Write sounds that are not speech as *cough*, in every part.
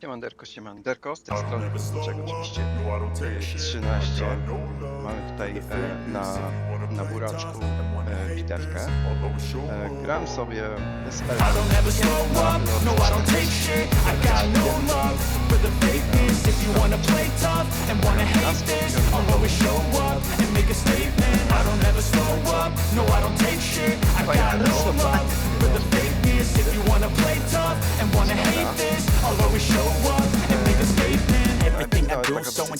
Siemanderko, siemanderko, z tej strony czego oczywiście e, 13. Mamy tutaj e, na, na buraczku e. E, gram sobie z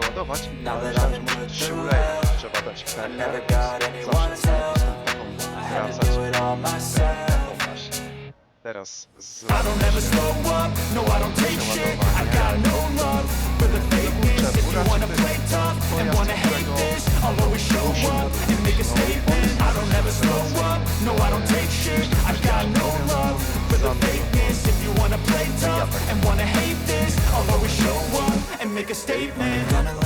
przeładować, ale że już mamy 3 leje, trzeba dać kartę, Teraz z... I don't ever slow up, no I don't take shit, I've got no love for the fake fakeness If you wanna play tough and wanna hate this, I'll always show up and make a statement. I don't ever slow up, no I don't take shit, I've got no love for the fake fakeness If you wanna play tough and wanna hate this, I'll always show up make a statement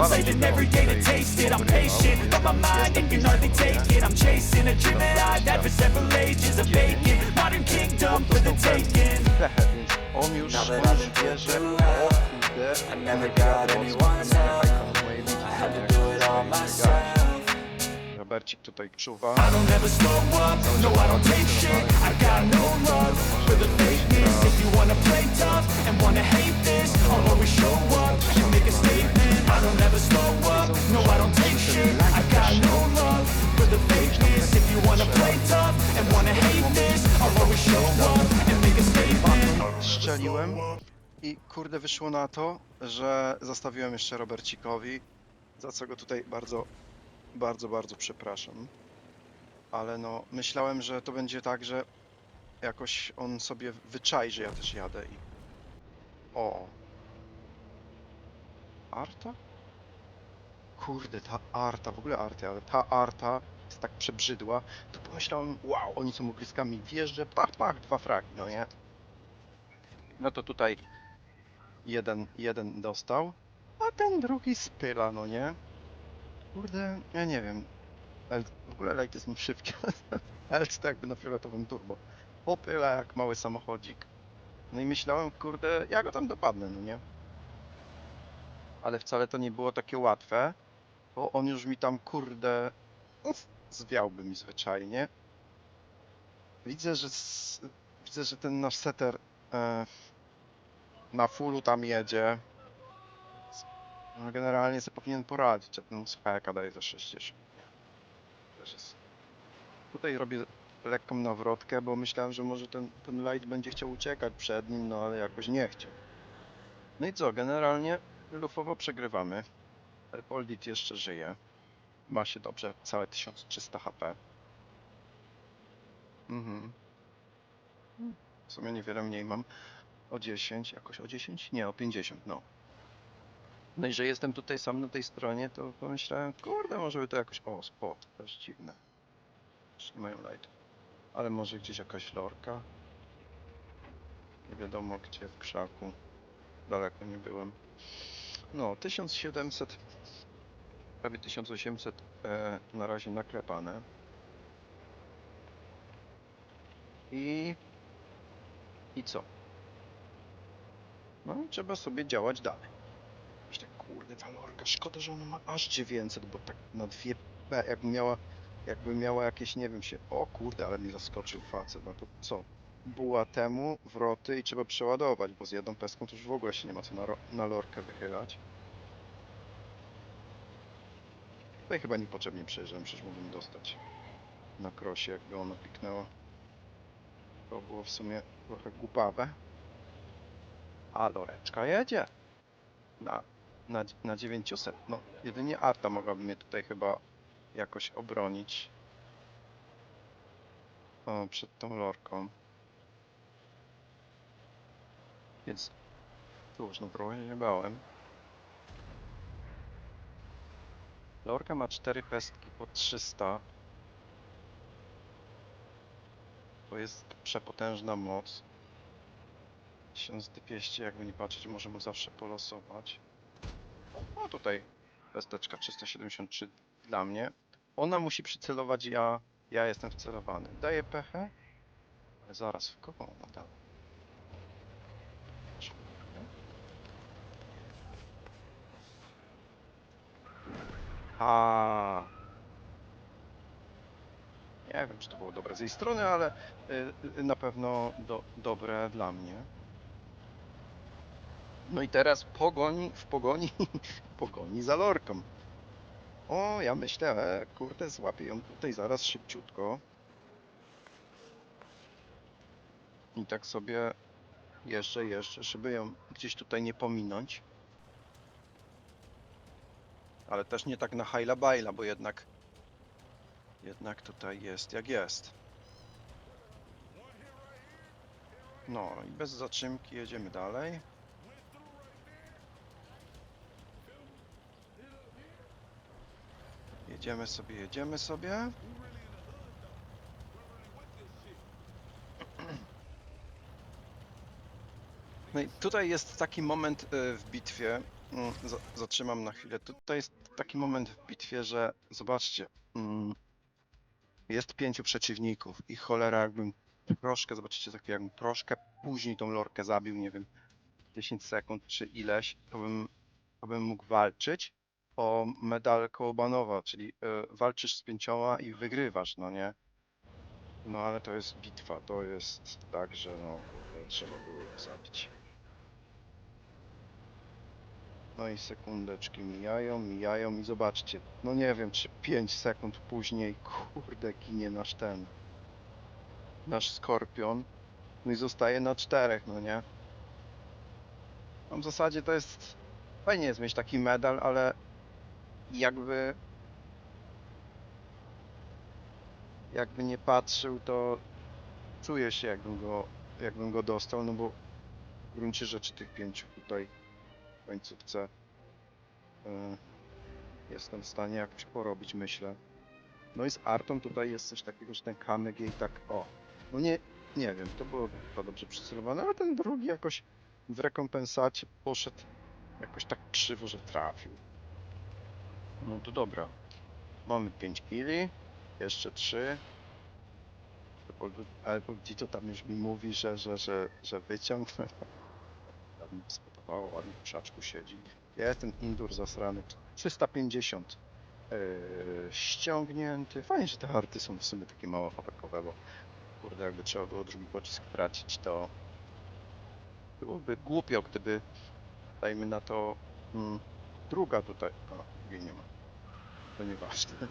I'm saving every day to taste it. I'm patient, but my mind, it can hardly take it. I'm chasing a dream that I've had for several ages A vacant, modern kingdom for the taking. Pechę, więc on już, Now that I've been wie, że through hell, I never got anyone's help. jaka od mojej I had to do it all myself. Robercik tutaj czuwa. I don't ever slow up, no I don't take shit. I got no love for the fakeness. If you wanna play tough and wanna hate this I'll always show up. And make a statement I don't ever slow up, no I don't take shit I got no love for the fakeness If you wanna play tough and wanna hate this I'll always show up and make a statement Strzeliłem i kurde wyszło na to, że zostawiłem jeszcze Robercikowi, za co go tutaj bardzo, bardzo, bardzo przepraszam. Ale no, myślałem, że to będzie tak, że jakoś on sobie wyczai, że ja też jadę i... O! Arta? Kurde, ta Arta, w ogóle Arta, ale ta Arta jest tak przebrzydła, to pomyślałem, wow, oni są ogryskami, wjeżdżę, pach, pach, dwa fragi, no nie? No to tutaj jeden, jeden dostał, a ten drugi spyla, no nie? Kurde, ja nie wiem. Ale w ogóle light jest mi szybki, ale *laughs* to jakby na fioletowym turbo. Popyla jak mały samochodzik. No i myślałem, kurde, ja go tam dopadnę, no nie? Ale wcale to nie było takie łatwe, bo on już mi tam, kurde, zwiałby mi zwyczajnie. Widzę, że widzę, że ten nasz e, na fullu tam jedzie. No, generalnie sobie powinien poradzić, a ten speka daje za 60. Też jest. Tutaj robię lekką nawrotkę, bo myślałem, że może ten, ten light będzie chciał uciekać przed nim, no ale jakoś nie chciał. No i co, generalnie lufowo przegrywamy. Poldit jeszcze żyje. Ma się dobrze, całe 1300 HP. Mhm. W sumie niewiele mniej mam. O 10, jakoś o 10? Nie, o 50, no. No i że jestem tutaj sam na tej stronie, to pomyślałem, kurde, może by to jakoś... O, spot, też dziwne. Już nie mają light. Ale może gdzieś jakaś lorka? Nie wiadomo gdzie, w krzaku. Daleko nie byłem. No, 1700, prawie 1800 e, na razie naklepane. I... I co? No trzeba sobie działać dalej. Myślę, kurde, ta lorka, szkoda, że ona ma aż 900, bo tak na dwie jakby miała, jakby miała jakieś, nie wiem się, o kurde, ale mnie zaskoczył facet, no to co? Buła temu, wroty i trzeba przeładować, bo z jedną peską to już w ogóle się nie ma co na, na lorkę wychylać. Tutaj chyba niepotrzebnie przejeżdżam, przecież mógłbym dostać na krosie, jakby ono piknęło. To było w sumie trochę głupawe. A loreczka jedzie. Na, na, na 900. No, jedynie Arta mogłaby mnie tutaj chyba jakoś obronić. O, przed tą lorką. Więc cóż, no się nie bałem. Lorka ma 4 pestki po 300. To jest przepotężna moc. 1200, jakby nie patrzeć, możemy zawsze polosować. No tutaj pesteczka 373 dla mnie. Ona musi przycelować, ja, ja jestem wcelowany. Daję pechę, ale zaraz w kogo ona dała? A. Nie wiem, czy to było dobre z jej strony, ale y, na pewno do, dobre dla mnie. No i teraz pogoń w pogoni, *laughs* pogoni za lorką. O, ja myślę, e, kurde, złapię ją tutaj zaraz szybciutko. I tak sobie jeszcze, jeszcze, żeby ją gdzieś tutaj nie pominąć. Ale też nie tak na hajla bajla, bo jednak jednak tutaj jest jak jest. No i bez zatrzymki jedziemy dalej. Jedziemy sobie, jedziemy sobie. No i tutaj jest taki moment y, w bitwie. mm, za- Zatrzymam na chwilę. Tutaj jest taki moment w bitwie, że zobaczcie. mm, Jest pięciu przeciwników i cholera jakbym troszkę, zobaczycie jakbym troszkę później tą lorkę zabił, nie wiem, 10 sekund czy ileś, to bym, to bym mógł walczyć o medal Kołbanowa, czyli y, walczysz z pięcioma i wygrywasz, no nie? No ale to jest bitwa, to jest tak, że no trzeba było zabić. No i sekundeczki mijają, mijają i zobaczcie, no nie wiem czy 5 sekund później, kurde, ginie nasz ten, nasz skorpion, no i zostaje na czterech, no nie? No w zasadzie to jest, fajnie jest mieć taki medal, ale jakby, jakby nie patrzył, to czuję się jakbym go, jakbym go dostał, no bo w gruncie rzeczy tych pięciu tutaj końcówce y, jestem w stanie jakoś porobić, myślę. No i z Artą tutaj jest coś takiego, że ten kamyk jej tak, o, no nie, nie wiem, to było chyba dobrze przycelowane, ale ten drugi jakoś w rekompensacie poszedł jakoś tak krzywo, że trafił. No to dobra. Mamy 5 kili, jeszcze 3. Albo to tam już mi mówi, że, że, że, że wyciągnę. Mi spodobało, ładnie w krzaczku siedzi. Ja ten indur zasrany. 350 yy, ściągnięty. Fajnie, że te arty są w sumie takie mało hapekowe, bo kurde, jakby trzeba było drugi pocisk tracić, to byłoby głupio, gdyby dajmy na to mm, druga tutaj. O, jej nie ma. To nieważne.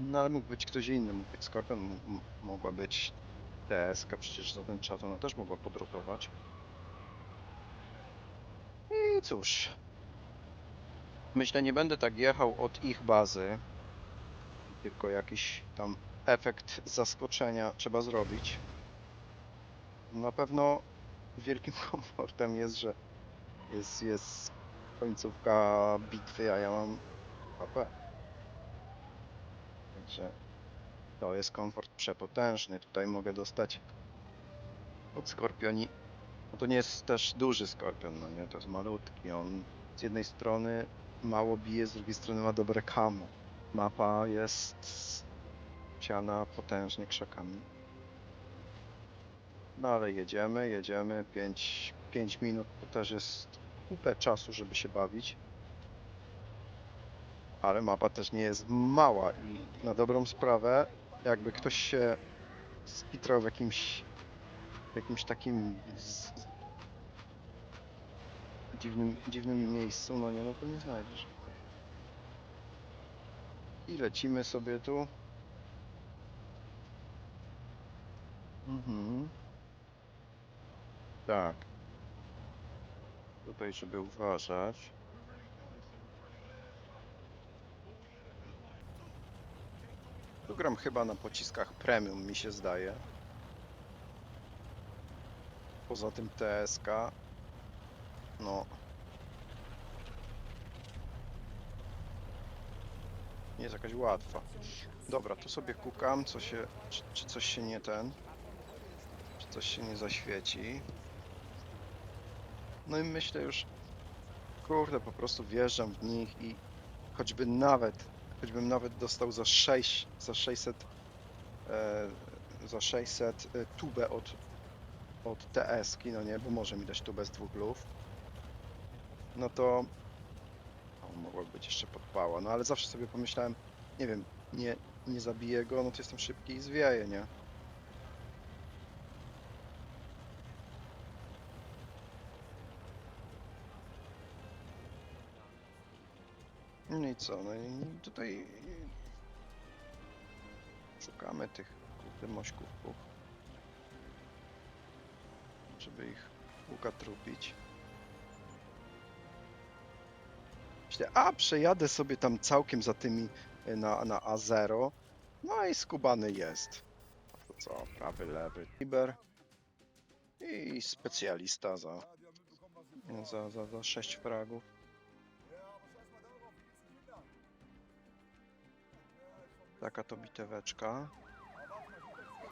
No ale mógł być ktoś inny, mógł być Skorpion, mogła być TSK, przecież za ten czat ona też mogła podrotować. I cóż. Myślę, nie będę tak jechał od ich bazy, tylko jakiś tam efekt zaskoczenia trzeba zrobić. Na pewno wielkim *laughs* komfortem jest, że jest, jest końcówka bitwy, a ja mam HP. Także to jest komfort przepotężny. Tutaj mogę dostać od skorpioni. No to nie jest też duży skorpion, no nie? To jest malutki. On z jednej strony mało bije, z drugiej strony ma dobre kamo. Mapa jest siana potężnie krzakami. No ale jedziemy, jedziemy. 5, 5 minut to też jest kupę czasu, żeby się bawić. ale mapa też nie jest mała i na dobrą sprawę, jakby ktoś się skitrał w jakimś w jakimś takim dziwnym, dziwnym miejscu, no nie, no to nie znajdziesz. I lecimy sobie tu. Mhm. Tak. Tutaj, żeby uważać. Tu gram chyba na pociskach premium, mi się zdaje. Poza tym TSK. No. Nie jest jakaś łatwa. Dobra, tu sobie kukam, co się, czy, czy coś się nie ten, czy coś się nie zaświeci. No i myślę już, kurde, po prostu wjeżdżam w nich i choćby nawet, choćbym nawet dostał za 6, za 600, e, za 600 e, tubę od, od TS-ki, no nie, bo może mi dać tubę z dwóch luf, no to o, mogła być jeszcze podpała, no ale zawsze sobie pomyślałem, nie wiem, nie, nie zabiję go, no to jestem szybki i zwieję, nie? No i co, no i tutaj szukamy tych kurde mośków, żeby ich ukatrupić. Myślę, a przejadę sobie tam całkiem za tymi y, na, na A0. No i skubany jest. To co, prawy, lewy, Tiber i specjalista za, za, za, za 6 fragów. Taka to biteweczka.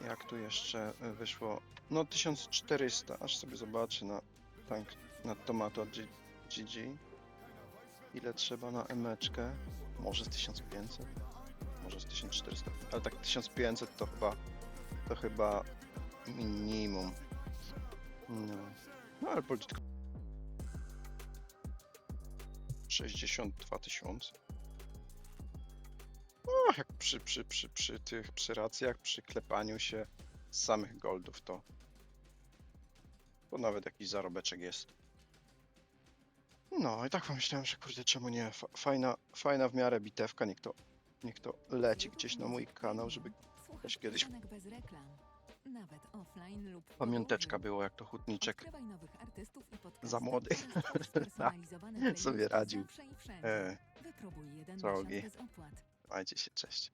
Jak tu jeszcze y, wyszło? No 1400, aż sobie zobaczę na tank, na tomato GG. Ile trzeba na emeczkę? Może z 1500? Może z 1400? Ale tak 1500 to chyba, to chyba minimum. No, no ale polityka. 62 tysiące. No, jak przy, przy, przy, przy tych, przy racjach, przy klepaniu się samych goldów, to, to nawet jakiś zarobeczek jest. No i tak pomyślałem, że kurde, czemu nie? Fa- Fajna, fajna w miarę bitewka, niech to, niech to leci gdzieś na mój kanał, żeby Słuchasz też kiedyś- piosenek bez reklam. Nawet offline lub pamiąteczka było, jak to hutniczek Odkrywaj nowych artystów i za młody oraz *laughs* twórz spersonalizowane sobie radził. Zawsze i wszędzie. E, Wypróbuj jeden drogi. miesiąc bez opłat. Majcie się, cześć.